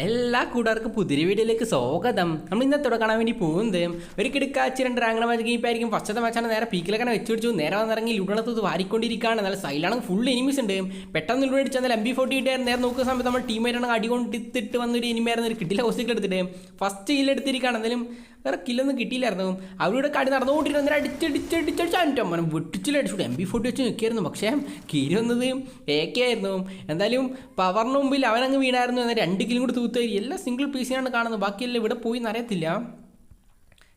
എല്ലാ കൂട്ടുകാർക്കും പുതിരി വീഡിയോയിലേക്ക് സ്വാഗതം. നമ്മൾ ഇന്നത്തെ തുടക്കാൻ വേണ്ടി പോകുന്നത് ഒരു കിടക്കാച്ച് രണ്ട് റാങ്കണ മാച്ച് ഗെയിപ്പായിരിക്കും ഫസ്റ്റത്തെ മാച്ചാണ് നേരെ പീക്കിലൊക്കെ വെച്ച് പിടിച്ചു. നേരെ വന്നിറങ്ങി ലുടണത്ത് വാരിക്കൊണ്ടിരിക്കുകയാണ്. നല്ല സൈലാണെങ്കിൽ ഫുൾ എനിമീസ് ഉണ്ട്. പെട്ടെന്ന് ലുട അടിച്ചാൽ എം ബി ഫോർട്ടി ഇട്ടായിരുന്നു നേരെ നോക്കുന്ന സമയത്ത് നമ്മൾ ടീമായിട്ടാണ് അടി കൊണ്ടിട്ട് വന്നൊരു എനിമയായിരുന്നു ഒരു കിട്ടില്ല ഹോസ്റ്റിൽ എടുത്തിട്ട്. ഫസ്റ്റ് കില്ല് എടുത്തിരിക്കുകയാണ്. എന്തായാലും വേറെ കില്ലൊന്നും കിട്ടിയില്ലായിരുന്നു. അവരുടെ കടി നടന്നുകൊണ്ടിരുന്ന അടിച്ചടിച്ചടിച്ചടിച്ച അടിച്ചടിച്ചടിച്ചടിച്ച് മോനെ വെട്ടിച്ചിലടിച്ചു എം ബി ഫോർട്ടി വെച്ച് നിൽക്കായിരുന്നു പക്ഷേ കീരി വന്നത് എ കെ ആയിരുന്നു. എന്തായാലും പവറിന് മുമ്പിൽ അവനങ്ങ് വീണായിരുന്നു. എന്നാൽ രണ്ട് കിലും കൂടി തൂത്തേരി എല്ലാം സിംഗിൾ പീസിനാണ് കാണുന്നത്. ബാക്കിയെല്ലാം ഇവിടെ പോയി എന്നറിയത്തില്ല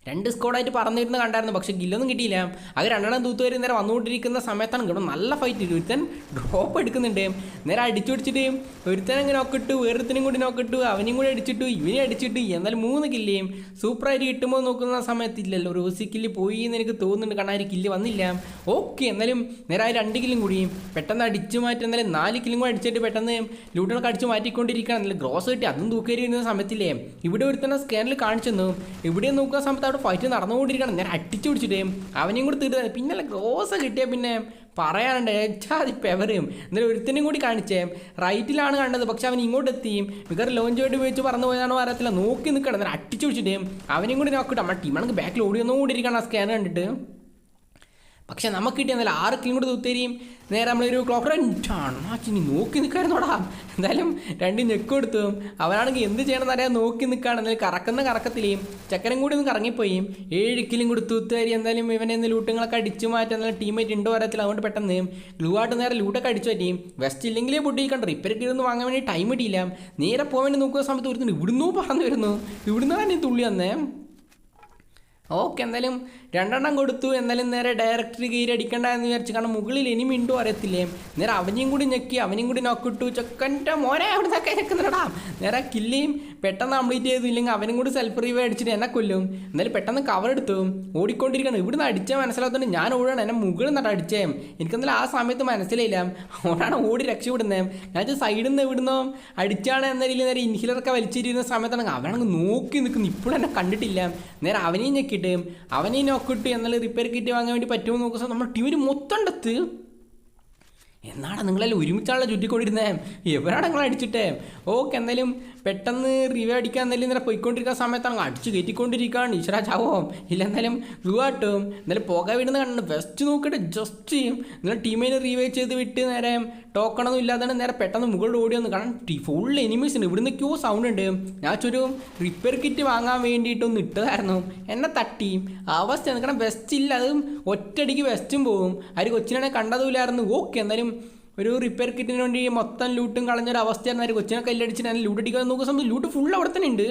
രണ്ട് സ്കോഡായിട്ട് പറന്നിരുന്ന് കണ്ടായിരുന്നു പക്ഷേ ഗില്ലൊന്നും കിട്ടിയില്ല. അത് രണ്ടെണ്ണം തൂത്തുവരും നേരെ വന്നുകൊണ്ടിരിക്കുന്ന സമയത്താണ് ഇവിടെ നല്ല ഫൈറ്റ് ഒരുത്തൻ ഡ്രോപ്പ് എടുക്കുന്നുണ്ട്. നേരെ അടിച്ചു പിടിച്ചിട്ട് ഒരുത്തൻ അങ്ങ് നോക്കിട്ടു വേറൊരുത്തനും കൂടി നോക്കിട്ടു അവനെയും കൂടി അടിച്ചിട്ടു ഇവനെ അടിച്ചിട്ടു എന്നാലും മൂന്ന് കില്ലേയും സൂപ്പറായിട്ട് കിട്ടുമ്പോൾ നോക്കുന്ന സമയത്ത് സമയത്തില്ലല്ലോ റോസി കില്ല് പോയി എന്ന് എനിക്ക് തോന്നുന്നുണ്ട്. കാരണം ആ കില്ല് വന്നില്ല. ഓക്കെ എന്നാലും നേരെ ആ രണ്ട് കില്ലും കൂടി. പെട്ടെന്ന് അടിച്ചു മാറ്റി. എന്നാലും നാല് കില്ലും കൂടി അടിച്ചിട്ട് പെട്ടെന്ന് ലൂട്ടിനൊക്കെ അടിച്ചു മാറ്റിക്കൊണ്ടിരിക്കുകയാണ്. എന്നാലും ഗ്രോസ് കിട്ടി അതും തൂക്കേരി വരുന്ന സമയത്തില്ലേ? ഇവിടെ ഒരുത്തന്നെ സ്കാനിൽ കാണിച്ചു ഇവിടെ നോക്കുന്ന സമയത്ത് അവിടെ ഫൈറ്റ് നടന്നുകൊണ്ടിരിക്കണം ഞാൻ അടിച്ചു പിടിച്ചിട്ടേ അവനെയും കൂടി തീർത്ത് പിന്നെ ഗ്രോസ് കിട്ടിയ പിന്നെ പറയാനുണ്ട് ഏച്ചാതി പെവറും. എന്നാലും ഒരുത്തിനും കൂടി കാണിച്ചേ. റൈറ്റിലാണ് കണ്ടത്. പക്ഷെ അവൻ ഇങ്ങോട്ട് എത്തിയും മിക്കവാറും ലോഞ്ച് വേണ്ടി ഉപയോഗിച്ച് പറഞ്ഞു പോയതാണോ അറിയത്തില്ല. നോക്കി നിൽക്കണം എന്നാൽ അടിച്ചു പിടിച്ചിട്ടേ അവനെയും കൂടി നോക്കിയിട്ട് നമ്മുടെ ടീമാണെങ്കിൽ ബാക്കിൽ ഓടി വന്നുകൊണ്ടിരിക്കണം ആ സ്കാൻ കണ്ടിട്ട്. പക്ഷെ നമുക്ക് കിട്ടിയ നല്ല ആറ് കിലോമീറ്റർ കൂടി നേരെ നമ്മളൊരു ക്ലോക്ക് റണ്ണാച്ചിനി നോക്കി നിൽക്കായിരുന്നോടാ എന്തായാലും രണ്ട് ഞെക്ക് കൊടുത്തു. അവനാണെങ്കിൽ എന്ത് ചെയ്യണമെന്ന് അറിയാൻ നോക്കി നിൽക്കുകയാണ് എന്നാലും കറക്കുന്ന കറക്കത്തിലേയും ചക്കരം കൂടി ഒന്ന് കറങ്ങിപ്പോയി. ഏഴ് കിലും കൂടി തൂത്തുകാരി എന്തായാലും ഇവനെ ഒന്ന് ലൂട്ടുകളൊക്കെ അടിച്ചു മാറ്റാൻ നല്ല ടീമേറ്റ് ഉണ്ടോ വരത്തില്ല അതുകൊണ്ട് പെട്ടെന്ന് ഗ്ലൂ ആയിട്ട് നേരെ ലൂട്ടൊക്കെ അടിച്ചു പറ്റിയും വെസ്റ്റ് ഇല്ലെങ്കിലേ പൊട്ടിക്കണ്ട റിപ്പയർക്ക് ഇരുന്ന് വാങ്ങാൻ വേണ്ടി ടൈം ഇടിയില്ല. നേരെ പോകാൻ വേണ്ടി നോക്കുന്ന സമയത്ത് വരുന്നുണ്ട് ഇവിടുന്നു പറഞ്ഞു വരുന്നു. ഇവിടുന്ന് തന്നെ തുള്ളി വന്നേ. ഓക്കെ എന്തായാലും രണ്ടെണ്ണം കൊടുത്തു. എന്നാലും നേരെ ഡയറക്ടർ കീരി അടിക്കണ്ട എന്ന് വിചാരിച്ചു കാരണം മുകളിൽ ഇനി മിണ്ടും അറിയത്തില്ലേ? നേരെ അവനെയും കൂടി ഞെക്കി അവനെയും കൂടി നോക്കിട്ടു ചെക്കന്റെ മോനെ അവിടെ നിന്നൊക്കെ നേരെ കില്ലിയും പെട്ടെന്ന് കംപ്ലീറ്റ് ചെയ്തു. ഇല്ലെങ്കിൽ അവനും കൂടി സെൽഫ് റീവ് അടിച്ചിട്ട് എന്നെ കൊല്ലും. എന്നാലും പെട്ടെന്ന് കവർ എടുത്തു. ഓടിക്കൊണ്ടിരിക്കണം ഇവിടുന്ന് അടിച്ചാൽ മനസ്സിലാത്തോണ്ട് ഞാൻ ഓടണം എന്നെ മുകളിൽ നിന്നിട്ട് അടിച്ചേ. എനിക്കെന്നാലും ആ സമയത്ത് മനസ്സിലായില്ല. ഓടാണ് ഓടി രക്ഷപ്പെടുന്നത് ഞാൻ സൈഡിൽ നിന്ന് ഇവിടുന്നോ അടിച്ചാണ് എന്ന രീതിയിൽ നേരെ ഇൻഹിലറൊക്കെ വലിച്ചിരിക്കുന്ന സമയത്താണ് അവനങ്ങ് നോക്കി നിൽക്കുന്നു. ഇപ്പോഴും എന്നെ കണ്ടിട്ടില്ല. നേരെ അവനെയും ഞെക്കിട്ട് അവനെയും നോക്കിട്ട് എന്നുള്ള റിപ്പയർ കിറ്റ് വാങ്ങാൻ വേണ്ടി പറ്റുമോ നോക്കുക നമ്മുടെ ടീമിന് മൊത്തം ഉണ്ടത്ത് എന്നാണ് നിങ്ങളെല്ലാം ഒരുമിച്ചാണല്ലോ ചുറ്റിക്കൊണ്ടിരുന്നേ? എവരാണ് നിങ്ങൾ അടിച്ചിട്ടേ? ഓക്കെ എന്തായാലും പെട്ടെന്ന് റിവ്യൂ അടിക്കാൻ എന്തായാലും ഇന്നലെ പോയിക്കൊണ്ടിരിക്കുന്ന സമയത്താണ് അടിച്ച് കയറ്റിക്കൊണ്ടിരിക്കുകയാണ് ഈശ്വര ചാവോ ഇല്ല എന്നാലും ഗ്ലൂ ആട്ടും എന്തായാലും പോകാൻ വിടുന്ന കണ്ടു ബെസ്റ്റ് നോക്കിയിട്ട് ജസ്റ്റ് ചെയ്യും. നിങ്ങൾ ടീമിനെ റീവൈവ് ചെയ്ത് വിട്ട് നേരെ ടോക്കണൊന്നും ഇല്ലാതെ നേരെ പെട്ടെന്ന് മുകളിൽ ഓടി വന്നു കാരണം ഫുൾ എനിമീസ് ഉണ്ട്. ഇവിടുന്ന് ക്യൂ സൗണ്ട് ഉണ്ട്. ഞാൻ ഒരു റിപ്പയർ കിറ്റ് വാങ്ങാൻ വേണ്ടിയിട്ടൊന്ന് ഇട്ടതായിരുന്നു. എന്നെ തട്ടി. അവസ്ഥ കാരണം ബെസ്റ്റ് ഇല്ല. അതും ഒറ്റയടിക്ക് ബെസ്റ്റും പോകും ആര് കൊച്ചിനെ കണ്ടതുമില്ലായിരുന്നു. ഓക്കെ എന്തായാലും ഒരു റിപ്പയർ കിറ്റിന് വേണ്ടി മൊത്തം ലൂട്ടും കളഞ്ഞൊരു അവസ്ഥയായിരുന്നു കൊച്ചിനെ കല്ലടിച്ചിട്ട് ലൂട്ട് അടിക്കാൻ നോക്കുന്ന സമയത്ത് ലൂട്ട് ഫുൾ അവിടെ തന്നെ ഉണ്ട്.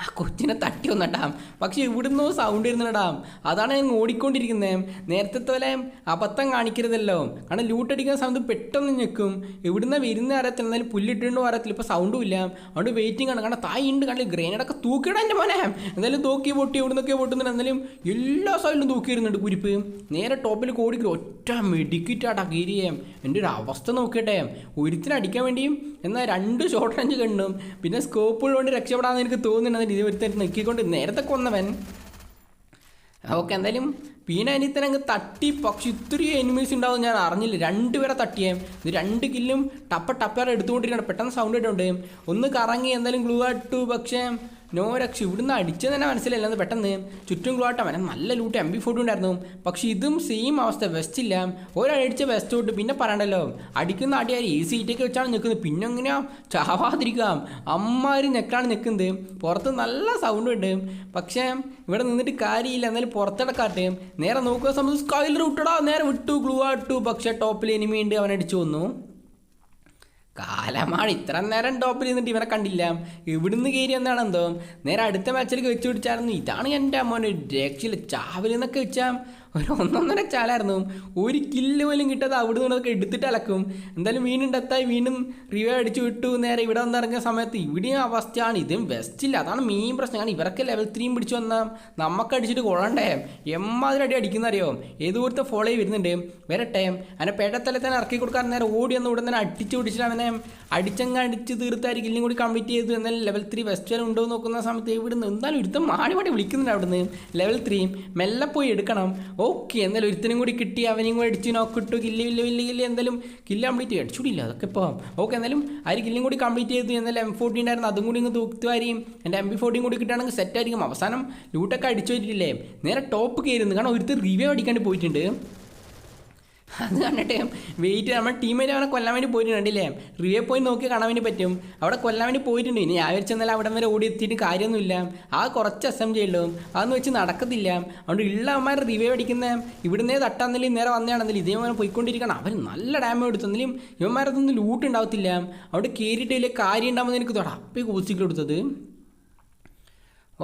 ആ കൊച്ചിനെ തട്ടി വന്നിട്ടാം പക്ഷെ ഇവിടുന്ന് സൗണ്ട് വരുന്നടാം. അതാണ് ഞാൻ ഓടിക്കൊണ്ടിരിക്കുന്നത് നേരത്തെ പോലെ അബദ്ധം കാണിക്കരുതല്ലോ. കാരണം ലൂട്ടടിക്കുന്ന സൗണ്ട് പെട്ടെന്ന് ഞെക്കും. ഇവിടുന്ന് വരുന്ന അറിയത്തില്ല എന്നാലും പുല്ലിട്ടുണ്ടോ അറിയത്തില്ല ഇപ്പോൾ സൗണ്ടും ഇല്ല. അതുകൊണ്ട് വെയിറ്റിംഗ് ആണ്. കാരണം തായി ഉണ്ട് കാരണം ഗ്രേനഡൊക്കെ തൂക്കിയിടാം എന്റെ മോനെ. എന്തായാലും തൂക്കി പൊട്ടി ഇവിടുന്നൊക്കെ പൊട്ടുന്നുണ്ട്. എന്നാലും എല്ലാ സൈഡിലും തൂക്കിയിരുന്നുണ്ട് കുരിപ്പ്. നേരെ ടോപ്പിൽ കോടിക്ക് ഒറ്റ മെഡിക്കിറ്റാട്ടാ കീരിയേം. എന്റെ ഒരു അവസ്ഥ നോക്കിയിട്ടെ ഒരുത്തിനടിക്കാൻ വേണ്ടിയും എന്നാൽ രണ്ട് ഷോർട്ട് റേഞ്ച് കണ്ടും പിന്നെ സ്കോപ്പുള്ളതുകൊണ്ട് കൊണ്ട് രക്ഷപ്പെടാമെന്ന് എനിക്ക് തോന്നുന്നുണ്ട്. ഇത് ഒരുത്തൻ നിൽക്കിക്കൊണ്ട് നേരത്തെ കൊന്നവൻ. ഓക്കെ എന്തായാലും പീന അനിയത്തൻ അങ്ങ് തട്ടി പക്ഷെ ഇത്രയും എനിമീസ് ഉണ്ടാവും ഞാൻ അറിഞ്ഞില്ല. രണ്ടുപേരെ തട്ടിയേ. ഇത് രണ്ട് കില്ലും ടപ്പ ടപ്പേറെ എടുത്തുകൊണ്ടിരിക്കണം പെട്ടെന്ന് സൗണ്ട് ഇട്ടുണ്ട് ഒന്ന് കറങ്ങി എന്തായാലും ഗ്ലൂ ആട്ടു പക്ഷേ നോ രക്ഷ ഇവിടുന്ന് അടിച്ചത് തന്നെ മനസ്സിലല്ലാന്ന് പെട്ടെന്ന് ചുറ്റും ക്ലോട്ടം അവനെ നല്ല ലൂട്ട് എം ബി ഫോർട്ടി ഉണ്ടായിരുന്നു. പക്ഷെ ഇതും സെയിം അവസ്ഥ. വെസ്റ്റ് ഇല്ല. ഒരടിച്ച വെസ്റ്റ് തൊട്ട് പിന്നെ പറയണ്ടല്ലോ. അടിക്കുന്ന അടിയാർ ഈ സീറ്റൊക്കെ വെച്ചാണ് നിൽക്കുന്നത്. പിന്നെ എങ്ങനെയാ ചാവാതിരിക്കാം അമ്മാര് നെക്കാണ് നിൽക്കുന്നത്. പുറത്ത് നല്ല സൗണ്ട് ഉണ്ട്. പക്ഷേ ഇവിടെ നിന്നിട്ട് കാര്യമില്ല. എന്നാലും പുറത്തിടക്കാട്ട്. നേരെ നോക്കുന്ന സമയത്ത് സ്കൈലർ വിട്ടടാ നേരെ വിട്ടു. ഗ്ലൂ ആട്ടു പക്ഷേ ടോപ്പിൽ എനിമി ഉണ്ട്. അവൻ അടിച്ചു വന്നു കാലമാണ്. ഇത്ര നേരം ടോപ്പിൽ നിന്നിട്ട് ഇവരെ കണ്ടില്ല. ഇവിടുന്ന് കയറി എന്താണെന്തോ നേരെ അടുത്ത മാച്ചിലേക്ക് വെച്ച് പിടിച്ചായിരുന്നു. ഇതാണ് എന്റെ മോനെ. രക്ഷയിൽ ചാവലിൽ നിന്നൊക്കെ വെച്ചാൽ ഒരു ഒന്നൊന്നര ചാലായിരുന്നു. ഒരു കില്ല് പോലും കിട്ടാതെ അവിടെ നിന്നൊക്കെ എടുത്തിട്ട് അലക്കും. എന്തായാലും വീണ്ടും ഡെത്തായി വീണ്ടും റിവൈവ് അടിച്ചു വിട്ടു നേരെ ഇവിടെ വന്നിറങ്ങിയ സമയത്ത് ഇവിടെയും അവസ്ഥയാണ്. ഇതും വെസ്റ്റില്ല അതാണ് മെയിൻ പ്രശ്നം. കാരണം ഇവരൊക്കെ ലെവൽ ത്രീയും പിടിച്ചു വന്നാൽ നമുക്ക് അടിച്ചിട്ട് കൊള്ളണ്ടേ? എമ്മാതിരി അടി അടിക്കുന്ന അറിയോ? പോലത്തെ ഫോളോ വരുന്നുണ്ട്. വരട്ടെ. അവനെ പേട്ടത്തലെ തന്നെ ഇറക്കി കൊടുക്കാൻ നേരെ ഓടി വന്ന് ഉടൻ തന്നെ അടിച്ച് പിടിച്ചിട്ട് അവനെ അടിച്ചങ്ങ് അടിച്ച് തീർത്തായിരിക്കും. ഇല്ലെങ്കിൽ കൂടി കംപ്ലീറ്റ് ചെയ്തു. എന്നാലും ലെവൽ ത്രീ വെസ്റ്റ് വരെ ഉണ്ടോ നോക്കുന്ന സമയത്ത് ഇവിടുന്ന് എന്തായാലും ഒരുത്തം മാടി മാടി വിളിക്കുന്നുണ്ട് അവിടുന്ന്. ലെവൽ ത്രീ മെല്ലെ പോയി എടുക്കണം. ഓക്കെ എന്തായാലും ഒരുത്തനും കൂടി കിട്ടി അവനെയും കൂടി അടിച്ച് നോക്കിട്ടു കില്ല് വില്ല വില്ല കില്ല് എന്തായാലും കില്ല് കംപ്ലീറ്റ് ചെയ്യും അടിച്ചുകൂടില്ല അതൊക്കെ ഇപ്പോൾ ഓക്കെ എന്തായാലും ആര് കില്ലും കൂടി കംപ്ലീറ്റ് ചെയ്തു എന്തായാലും എം ഫോർട്ടി ഉണ്ടായിരുന്നു അതും കൂടി ഇങ്ങ് തൂക്കുവാരിയും എന്റെ എം ബി ഫോർട്ടിയും കൂടി കിട്ടുകയാണെങ്കിൽ സെറ്റ് ആയിരിക്കും. അവസാനം ലൂട്ടൊക്കെ അടിച്ചു വരില്ലേ നേരെ ടോപ്പ് കയറുന്നു കാരണം ഒരുത്തർ റിവ്യൂ അടിക്കാണ്ട് പോയിട്ടുണ്ട്. അത് കണ്ടിട്ട് വെയിറ്റ് നമ്മുടെ ടീമേറ്റ് അവനെ കൊല്ലാൻ വേണ്ടി പോയിട്ടുണ്ട് റിവേ പോയി നോക്കി കാണാൻ വേണ്ടി പറ്റും. അവിടെ കൊല്ലാൻ വേണ്ടി പോയിട്ടുണ്ട്. ഇനി ഞാൻ വിചാരിച്ചെന്നാൽ അവിടെ വരെ ഓടി എത്തിയിട്ട് കാര്യമൊന്നുമില്ല. ആ കുറച്ച് എസ് എം അതൊന്നും വെച്ച് നടക്കത്തില്ല. അതുകൊണ്ട് ഉള്ള അവന്മാർ റിവേ അടിക്കുന്ന ഇവിടുന്നേ തട്ടാന്നെങ്കിലും നേരെ വന്നതാണെന്നില്ല ഇതേമാരെ പോയിക്കൊണ്ടിരിക്കണം. അവർ നല്ല ഡാമേജ് എടുത്തെങ്കിലും ഇവന്മാരതൊന്നും ലൂട്ട് ഉണ്ടാവത്തില്ല. അവിടെ കയറിയിട്ട് വലിയ കാര്യം ഉണ്ടാകുമ്പോൾ എനിക്ക് തൊടാ അപ്പോൾ കൂസിക്കൊടുത്തത് കൊടുത്തത്.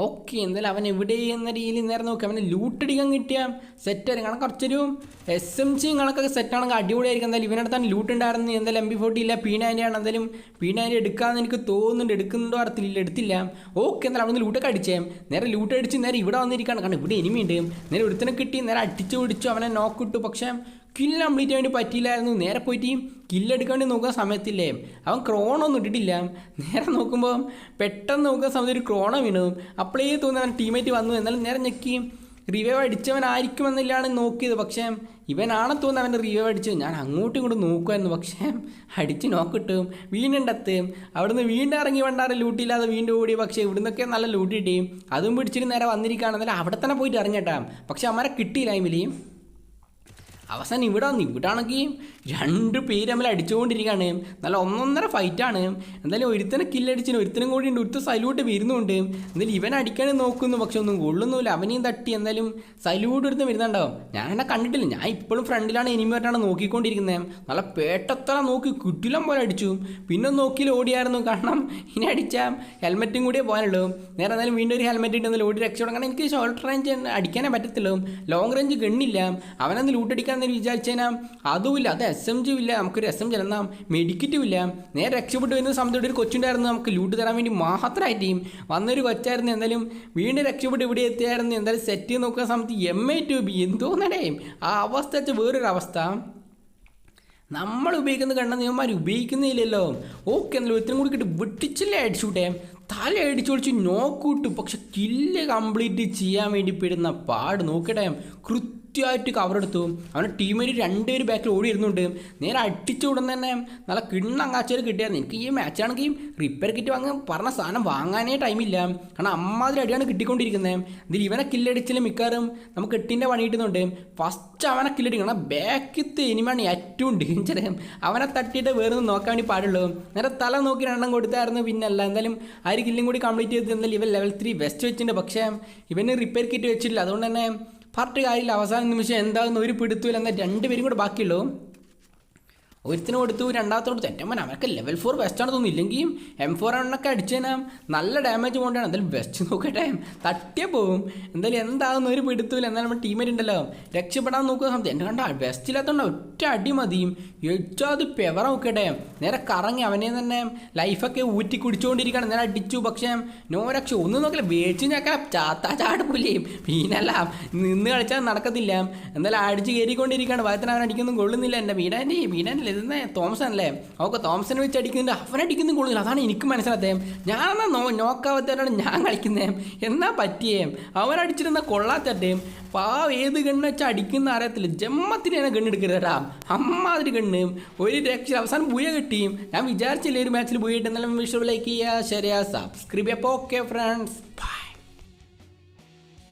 ഓക്കെ എന്തായാലും അവൻ എവിടെ എന്ന രീതിയിൽ നേരെ നോക്കി. അവന് ലൂട്ടടിക്കാൻ കിട്ടിയ സെറ്റ് ആയിരുന്നു കാരണം കുറച്ചൊരു എസ് എം സിയും കണക്കൊക്കെ സെറ്റാണെങ്കിൽ അടിപൊളിയായിരിക്കും. എന്തായാലും ഇവനടുത്താണ് ലൂട്ട് ഉണ്ടായിരുന്നു. എന്തായാലും എം ബി ഫോർട്ടി ഇല്ല പി ആണ്. എന്തായാലും പി നയന്റെ എടുക്കാമെന്ന് എനിക്ക് തോന്നുന്നുണ്ട്. എടുക്കുന്നുണ്ടോ അറിയത്തില്ല എടുത്തില്ല. ഓക്കെ എന്തായാലും അവിടെ ലൂട്ടൊക്കെ അടിച്ചേ. നേരെ ലൂട്ട് അടിച്ച് നേരെ ഇവിടെ വന്നിരിക്കുകയാണ്. കാരണം ഇവിടെ എനിമിയുണ്ട് നേരെ ഒരുത്തനെ കിട്ടി. നേരെ അടിച്ചു പിടിച്ചു അവനെ നോക്കിട്ടു പക്ഷേ കില്ല് കംപ്ലീറ്റ് ചെയ്യാൻ പറ്റിയില്ലായിരുന്നു. നേരെ പോയിട്ട് കില്ലെടുക്കാൻ വേണ്ടി നോക്കാൻ സമയത്തില്ലേ? അവൻ ക്രോണൊന്നും ഇട്ടിട്ടില്ല. നേരെ നോക്കുമ്പോൾ പെട്ടെന്ന് നോക്കുന്ന സമയത്ത് ഒരു ക്രോണ വീണു. അപ്പോഴേ തോന്നി അവൻ ടീമേറ്റ് വന്നു. എന്നാലും നേരെ ഞെക്കി. റിവൈവ് എന്നില്ലാണ് നോക്കിയത്. പക്ഷേ ഇവനാണെന്ന് തോന്നുന്നത് അവന്റെ റിവൈവ് അടിച്ചത് ഞാൻ അങ്ങോട്ടും ഇങ്ങോട്ടും നോക്കുമായിരുന്നു പക്ഷേ അടിച്ച് നോക്കിട്ടും വീണ്ടുണ്ടത്ത് അവിടുന്ന് വീണ്ടും ഇറങ്ങി വണ്ടാറ് ലൂട്ടില്ലാതെ വീണ്ടും ഓടി. പക്ഷേ ഇവിടുന്നൊക്കെ നല്ല ലൂട്ട് കിട്ടി. അതും പിടിച്ചിട്ട് നേരെ വന്നിരിക്കുകയാണ്. അവിടെ തന്നെ പോയിട്ട് ഇറങ്ങിട്ടാ പക്ഷേ അമ്മരെ കിട്ടിയില്ല ഇവലി അവസാനം ഇവിടെ വന്നു ഇവിടെ ആണെങ്കിൽ രണ്ട് പേര് തമ്മിൽ അടിച്ചുകൊണ്ടിരിക്കുകയാണ് നല്ല ഒന്നൊന്നര ഫൈറ്റാണ് എന്തായാലും ഒരുത്തനെ കില്ലടിച്ചിന് ഒരുത്തനും കൂടി ഉണ്ട്. ഒരുത്തൻ സല്യൂട്ട് വരുന്നുണ്ട്. എന്തായാലും ഇവൻ അടിക്കാൻ നോക്കുന്നു പക്ഷെ ഒന്നും കൊള്ളുന്നില്ല അവനെയും തട്ടി എന്തായാലും സല്യൂട്ട് ഒരുത്തൻ വരുന്നുണ്ടാവും. ഞാൻ എന്നെ കണ്ടിട്ടില്ല. ഞാൻ ഇപ്പോഴും ഫ്രണ്ടിലാണ് എനിമിയായിട്ടാണ് നോക്കിക്കൊണ്ടിരിക്കുന്നത്. നല്ല പേട്ടത്തറ നോക്കി കുറ്റിലം പോലെ അടിച്ചു. പിന്നെ നോക്കി ഓടിയായിരുന്നു. കാരണം ഇനി അടിച്ചാൽ ഹെൽമെറ്റും കൂടിയേ പോകാനുള്ളൂ. നേരെ എന്തായാലും വീണ്ടും ഒരു ഹെൽമെറ്റ് ഇട്ട് ഓടി രക്ഷപ്പെടാൻ കാരണം എനിക്ക് ഷോർട്ട് റേഞ്ച് അടിക്കാനേ പറ്റത്തുള്ളൂ. Long range ഗണ്ണില്ല. അവനന്ന് ലൂട്ടടിക്കാന്ന് കഴിഞ്ഞാൽ അതുമില്ല അത് എസ് എം ജി ഇല്ല നമുക്കൊരു എസ് എം ജി എന്നാൽ മെഡിക്കറ്റും ഇല്ല. നേരെ രക്ഷപ്പെട്ടു വരുന്ന സമയത്ത് ഇവിടെ ഒരു കൊച്ചുണ്ടായിരുന്നു. നമുക്ക് ലൂട്ട് തരാൻ വേണ്ടി മാത്രമായിട്ട് വന്നൊരു കൊച്ചായിരുന്നു. എന്തായാലും വീണ്ടും രക്ഷപ്പെട്ട് ഇവിടെ എത്തിയായിരുന്നു. എന്തായാലും സെറ്റ് ചെയ്ത് നോക്കുന്ന സമയത്ത് എം ഐ ടു ബി എന്തോന്നടേ. ആ അവസ്ഥ വെച്ചാൽ വേറൊരു അവസ്ഥ നമ്മൾ ഉപയോഗിക്കുന്ന കണ്ട നിയമന്മാർ ഉപയോഗിക്കുന്നില്ലല്ലോ. ഓക്കെ എന്നാലും ഒത്തിരി കൂടി കിട്ടി. വെട്ടിച്ചില്ലേ അടിച്ചൂട്ടെ തല അടിച്ചു പൊളിച്ച് നോക്കൂട്ടു. പക്ഷെ കില്ല് കംപ്ലീറ്റ് ചെയ്യാൻ വേണ്ടി പെടുന്ന പാട്. നോക്കട്ടെ കൃത്യമായിട്ട് കവറെടുത്തു അവന്റെ ടീമിൽ രണ്ടുപേര് ബാക്കിൽ ഓടി ഇരുന്നുണ്ട് നേരെ അടിച്ചു ഉടൻ തന്നെ നല്ല കിണ്ണങ്ങാച്ചേര് കിട്ടിയായിരുന്നു എനിക്ക് ഈ മാച്ചാണെങ്കിൽ റിപ്പയർ കിറ്റ് വാങ്ങാൻ പറഞ്ഞ സാധനം വാങ്ങാനേ ടൈമില്ല കാരണം അമ്മാതിരി അടിയാണ് കിട്ടിക്കൊണ്ടിരിക്കുന്നത് ഇതിൽ ഇവനെ കില്ലടിച്ചാലും മിക്കവാറും നമുക്ക് എട്ടിന്റെ പണി കിട്ടുന്നുണ്ട്. ഫസ്റ്റ് അവനെ കില്ലടിക്കണം ബാക്കിത്തെ എനിമാണ് ഏറ്റവും ഡേഞ്ചർ അവനെ തട്ടിയിട്ട് വേറെ നോക്കാൻ വേണ്ടി പാടുള്ളൂ. നേരെ തല നോക്കി രണ്ടെണ്ണം കൊടുത്തായിരുന്നു. പിന്നല്ല എന്തായാലും ആ ഒരു കില്ലും കൂടി കംപ്ലീറ്റ് ചെയ്ത് എന്തായാലും ഇവൻ ലെവൽ ത്രീ ബെസ്റ്റ് വെച്ചിട്ടുണ്ട്. പക്ഷേ ഇവന് റിപ്പയർ കിറ്റ് വെച്ചിട്ടില്ല. അതുകൊണ്ട് തന്നെ പാർട്ടി കാര്യമില്ല അവസാന നിമിഷം എന്താകുന്ന ഒരു പിടുത്തൂല എന്നാൽ രണ്ടുപേരും കൂടെ ബാക്കിയുള്ളൂ ഒരുത്തിനും കൊടുത്തു രണ്ടാമത്തെ കൊടുത്തു എന്റെ മോൻ അവർക്ക് ലെവൽ ഫോർ വെസ്റ്റാണ് തോന്നുന്നു. ഇല്ലെങ്കിൽ എം ഫോർ എണ്ണൊക്കെ അടിച്ചതിനാ നല്ല ഡാമേജ് കൊണ്ടാണ്. എന്തായാലും വെസ്റ്റ് നോക്കട്ടെ. തട്ടിയേ പോവും. എന്തായാലും എന്താകുന്ന ഒരു പിടുത്തൂല എന്നാലും നമ്മുടെ ടീമേറ്റ് ഉണ്ടല്ലോ. രക്ഷപ്പെടാൻ നോക്കുന്ന സമയത്ത് എന്റെ കണ്ട വെസ്റ്റില്ലാത്തതുകൊണ്ട് ഒറ്റ അടി മതിയും അത് പെവറ നോക്കട്ടെ നേരെ കറങ്ങി അവനെ തന്നെ ലൈഫൊക്കെ ഊറ്റി കുടിച്ചുകൊണ്ടിരിക്കുകയാണ് നേരെ അടിച്ചു. പക്ഷേ നോ രക്ഷ ഒന്നും നോക്കില്ല. വേടിച്ച് ഞക്കാൻ ചാത്താ ചാടുപൂലെയും പിന്നല്ല നിന്ന് കളിച്ചാൽ നടക്കത്തില്ല. എന്തായാലും അടിച്ച് കയറിക്കൊണ്ടിരിക്കുകയാണ്. ഭാഗത്തിന് അവൻ അടിക്കൊന്നും കൊള്ളുന്നില്ല. എന്റെ വീടാന്റെ വീടാന്റെ ഇതെന്നെ തോമസൻ അല്ലേ അവക്ക് തോമസനെ വെച്ച് അടിക്കുന്നുണ്ട് അടിക്കുന്നു കൂടുതൽ. അതാണ് എനിക്ക് മനസ്സിലാത്തേ ഞാനെന്നാ നോ നോക്കാവത്തേനാണ് ഞാൻ കളിക്കുന്നേ? എന്നാ പറ്റിയേ? അവനടിച്ചിരുന്ന കൊള്ളാത്തട്ടേ? പാവ ഏത് ഗണ്ണ് വെച്ചാൽ അടിക്കുന്ന അറിയത്തില്ല. ജമ്മത്തിന് തന്നെ ഗണ്ണെടുക്കരുത് കേട്ടാ അമ്മാതിരി ഗണ്ണ്. ഒരു രക്ഷ. അവസാനം ബുയ കിട്ടിയും ഞാൻ വിചാരിച്ചില്ല ഒരു മാച്ചിൽ ബുയ കിട്ടുന്നാലും വിഷ്വൽ ലൈക്ക് ചെയ്യുക ശരിയാ സബ്സ്ക്രൈബ് അപ്പോൾ ഓക്കെ ഫ്രണ്ട്സ് ബൈ